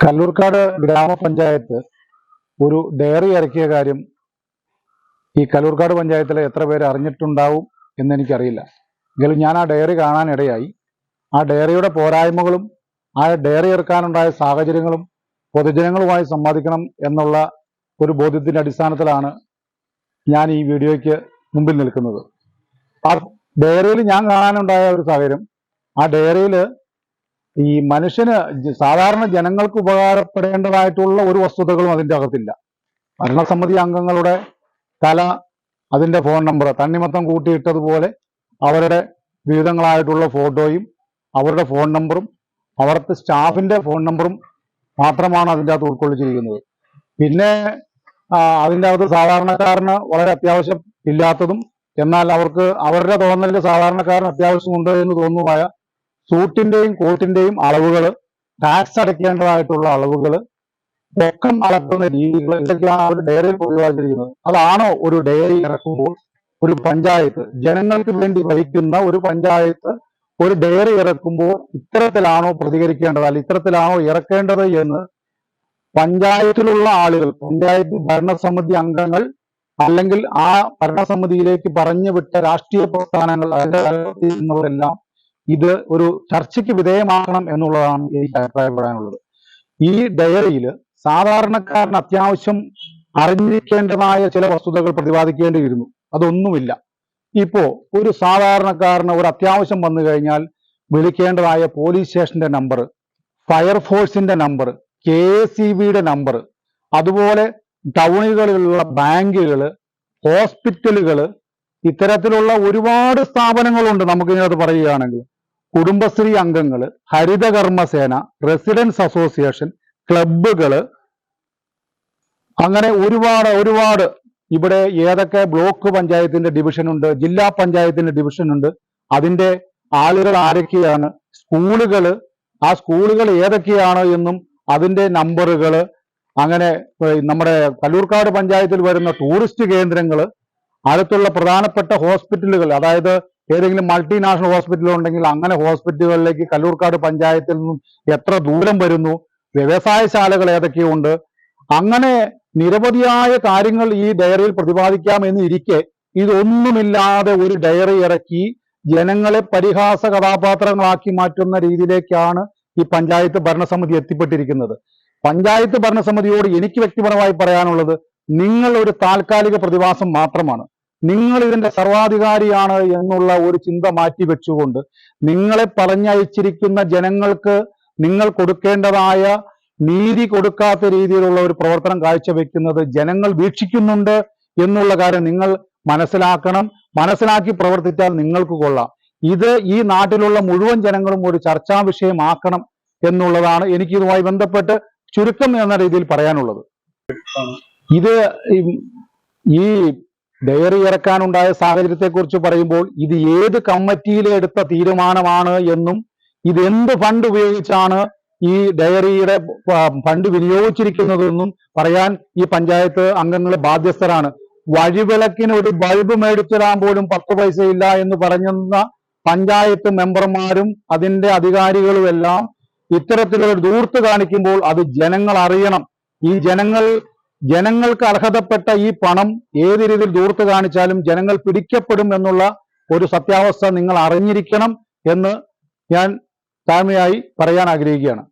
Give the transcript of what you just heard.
കല്ലൂർക്കാട് ഗ്രാമപഞ്ചായത്ത് ഒരു ഡയറി ഇറക്കിയ കാര്യം ഈ കല്ലൂർക്കാട് പഞ്ചായത്തിലെ എത്ര പേര് അറിഞ്ഞിട്ടുണ്ടാവും എന്നെനിക്കറിയില്ല. എങ്കിലും ഞാൻ ആ ഡയറി കാണാനിടയായി. ആ ഡയറിയുടെ പോരായ്മകളും ആ ഡയറി ഇറക്കാനുണ്ടായ സാഹചര്യങ്ങളും പൊതുജനങ്ങളുമായി സംവാദിക്കണം എന്നുള്ള ഒരു ബോധ്യത്തിന്റെ അടിസ്ഥാനത്തിലാണ് ഞാൻ ഈ വീഡിയോയ്ക്ക് മുമ്പിൽ നിൽക്കുന്നത്. ആ ഡയറിയിൽ ഞാൻ കാണാനുണ്ടായ ഒരു സാഹചര്യം ആ ഡയറിയിൽ ഈ മനുഷ്യന് സാധാരണ ജനങ്ങൾക്ക് ഉപകാരപ്പെടേണ്ടതായിട്ടുള്ള ഒരു വസ്തുതകളും അതിന്റെ അകത്തില്ല. ഭരണസമിതി അംഗങ്ങളുടെ തല അതിന്റെ ഫോൺ നമ്പർ തണ്ണിമത്തം കൂട്ടിയിട്ടതുപോലെ അവരുടെ വിവിധങ്ങളായിട്ടുള്ള ഫോട്ടോയും അവരുടെ ഫോൺ നമ്പറും അവിടുത്തെ സ്റ്റാഫിന്റെ ഫോൺ നമ്പറും മാത്രമാണ് അതിന്റെ അകത്ത് ഉൾക്കൊള്ളിച്ചിരിക്കുന്നത്. പിന്നെ അതിന്റെ അകത്ത് സാധാരണക്കാരന് വളരെ അത്യാവശ്യം ഇല്ലാത്തതും എന്നാൽ അവർക്ക് അവരുടെ തോന്നലിൽ സാധാരണക്കാരന് അത്യാവശ്യമുണ്ട് എന്ന് തോന്നുമായ സൂട്ടിന്റെയും കോട്ടിന്റെയും അളവുകൾ ടാക്സ് അടയ്ക്കേണ്ടതായിട്ടുള്ള അളവുകൾ പൊക്കം അളക്കുന്ന രീതികൾ ഇതൊക്കെയാണ് അവർ ഡയറിയിൽ ഒഴിവാക്കിയിരിക്കുന്നത്. അതാണോ ഒരു ഡയറി ഇറക്കുമ്പോൾ ഒരു പഞ്ചായത്ത് ജനങ്ങൾക്ക് വേണ്ടി വഹിക്കുന്ന ഒരു പഞ്ചായത്ത് ഒരു ഡയറി ഇറക്കുമ്പോൾ ഇത്തരത്തിലാണോ പ്രതികരിക്കേണ്ടത് അല്ല ഇത്തരത്തിലാണോ ഇറക്കേണ്ടത് എന്ന് പഞ്ചായത്തിലുള്ള ആളുകൾ പഞ്ചായത്ത് ഭരണസമിതി അംഗങ്ങൾ അല്ലെങ്കിൽ ആ ഭരണസമിതിയിലേക്ക് പറഞ്ഞു വിട്ട രാഷ്ട്രീയ പ്രസ്ഥാനങ്ങൾ അതിന്റെ നിന്നുള്ളതെല്ലാം ഇത് ഒരു ചർച്ചയ്ക്ക് വിധേയമാക്കണം എന്നുള്ളതാണ് എനിക്ക് അഭിപ്രായപ്പെടാനുള്ളത് ഈ ഡയറിയിൽ സാധാരണക്കാരന് അത്യാവശ്യം അറിഞ്ഞിരിക്കേണ്ടതായ ചില വസ്തുതകൾ പ്രതിപാദിക്കേണ്ടിയിരുന്നു അതൊന്നുമില്ല. ഇപ്പോ ഒരു സാധാരണക്കാരന് ഒരു അത്യാവശ്യം വന്നു കഴിഞ്ഞാൽ വിളിക്കേണ്ടതായ പോലീസ് സ്റ്റേഷന്റെ നമ്പർ ഫയർഫോഴ്സിന്റെ നമ്പർ കെ ഇ ബിയുടെ നമ്പർ അതുപോലെ ടൗണുകളിലുള്ള ബാങ്കുകൾ ഹോസ്പിറ്റലുകൾ ഇത്തരത്തിലുള്ള ഒരുപാട് സ്ഥാപനങ്ങളുണ്ട് നമുക്ക് ഇതിനകത്ത് പറയുകയാണെങ്കിൽ. കുടുംബശ്രീ അംഗങ്ങൾ ഹരിതകർമ്മസേന റെസിഡൻസ് അസോസിയേഷൻ ക്ലബുകൾ അങ്ങനെ ഒരുപാട് ഒരുപാട് ഇവിടെ ഏതൊക്കെ ബ്ലോക്ക് പഞ്ചായത്തിന്റെ ഡിവിഷൻ ഉണ്ട് ജില്ലാ പഞ്ചായത്തിന്റെ ഡിവിഷൻ ഉണ്ട് അതിന്റെ ആളുകൾ ആരൊക്കെയാണ് സ്കൂളുകൾ ആ സ്കൂളുകൾ ഏതൊക്കെയാണ് എന്നും അതിന്റെ നമ്പറുകൾ അങ്ങനെ നമ്മുടെ കല്ലൂർക്കാട് പഞ്ചായത്തിൽ വരുന്ന ടൂറിസ്റ്റ് കേന്ദ്രങ്ങൾ അടുത്തുള്ള പ്രധാനപ്പെട്ട ഹോസ്പിറ്റലുകൾ അതായത് ഏതെങ്കിലും മൾട്ടിനാഷണൽ ഹോസ്പിറ്റൽ ഉണ്ടെങ്കിൽ അങ്ങനെ ഹോസ്പിറ്റലുകളിലേക്ക് കല്ലൂർക്കാട് പഞ്ചായത്തിൽ നിന്നും എത്ര ദൂരം വരുന്നു? വ്യവസായശാലകൾ ഏതൊക്കെയുണ്ട്? അങ്ങനെ നിരവധിയായ കാര്യങ്ങൾ ഈ ഡയറിയിൽ പ്രതിപാദിക്കാം എന്ന് ഇരിക്കെ ഇതൊന്നുമില്ലാതെ ഒരു ഡയറി ഇറക്കി ജനങ്ങളെ പരിഹാസ കഥാപാത്രങ്ങളാക്കി മാറ്റുന്ന രീതിയിലേക്കാണ് ഈ പഞ്ചായത്ത് ഭരണസമിതി എത്തിപ്പെട്ടിരിക്കുന്നത്. പഞ്ചായത്ത് ഭരണസമിതിയോട് എനിക്ക് വ്യക്തിപരമായി പറയാനുള്ളത് നിങ്ങൾ ഒരു താൽക്കാലിക പ്രതിഭാസം മാത്രമാണ്. നിങ്ങൾ ഇതിന്റെ സർവാധികാരിയാണ് എന്നുള്ള ഒരു ചിന്ത മാറ്റി വെച്ചുകൊണ്ട് നിങ്ങളെ പറഞ്ഞയച്ചിരിക്കുന്ന ജനങ്ങൾക്ക് നിങ്ങൾ കൊടുക്കേണ്ടതായ നീതി കൊടുക്കാത്ത രീതിയിലുള്ള ഒരു പ്രവർത്തനം കാഴ്ചവെക്കുന്നത് ജനങ്ങൾ വീക്ഷിക്കുന്നുണ്ട് എന്നുള്ള കാര്യം നിങ്ങൾ മനസ്സിലാക്കണം. മനസ്സിലാക്കി പ്രവർത്തിച്ചാൽ നിങ്ങൾക്ക് കൊള്ളാം. ഇത് ഈ നാട്ടിലുള്ള മുഴുവൻ ജനങ്ങളും ഒരു ചർച്ചാ വിഷയമാക്കണം എന്നുള്ളതാണ് എനിക്ക് ഇതുമായി ബന്ധപ്പെട്ട് ചുരുക്കം എന്ന രീതിയിൽ പറയാനുള്ളത്. ഇത് ഈ- ഡയറി ഇറക്കാനുണ്ടായ സാഹചര്യത്തെക്കുറിച്ച് പറയുമ്പോൾ ഇത് ഏത് കമ്മിറ്റിയിലെ എടുത്ത തീരുമാനമാണ് എന്നും ഇത് എന്ത് ഫണ്ട് ഉപയോഗിച്ചാണ് ഈ ഡയറിയുടെ ഫണ്ട് വിനിയോഗിച്ചിരിക്കുന്നതെന്നും പറയാൻ ഈ പഞ്ചായത്ത് അംഗങ്ങൾ ബാധ്യസ്ഥരാണ്. വഴിവിളക്കിന് ഒരു ബൾബ് മേടിച്ചിടാൻ പോലും പത്ത് പൈസ ഇല്ല എന്ന് പറഞ്ഞുന്ന പഞ്ചായത്ത് മെമ്പർമാരും അതിന്റെ അധികാരികളും എല്ലാം ഇത്തരത്തിലൊരു ദൂർത്ത് കാണിക്കുമ്പോൾ അത് ജനങ്ങൾ അറിയണം. ഈ ജനങ്ങൾ ജനങ്ങൾക്ക് അർഹതപ്പെട്ട ഈ പണം ഏത് രീതിയിൽ ദൂർത്ത് കാണിച്ചാലും ജനങ്ങൾ പിടിക്കപ്പെടും എന്നുള്ള ഒരു സത്യാവസ്ഥ നിങ്ങൾ അറിഞ്ഞിരിക്കണം എന്ന് ഞാൻ താഴ്മയായി പറയാൻ ആഗ്രഹിക്കുകയാണ്.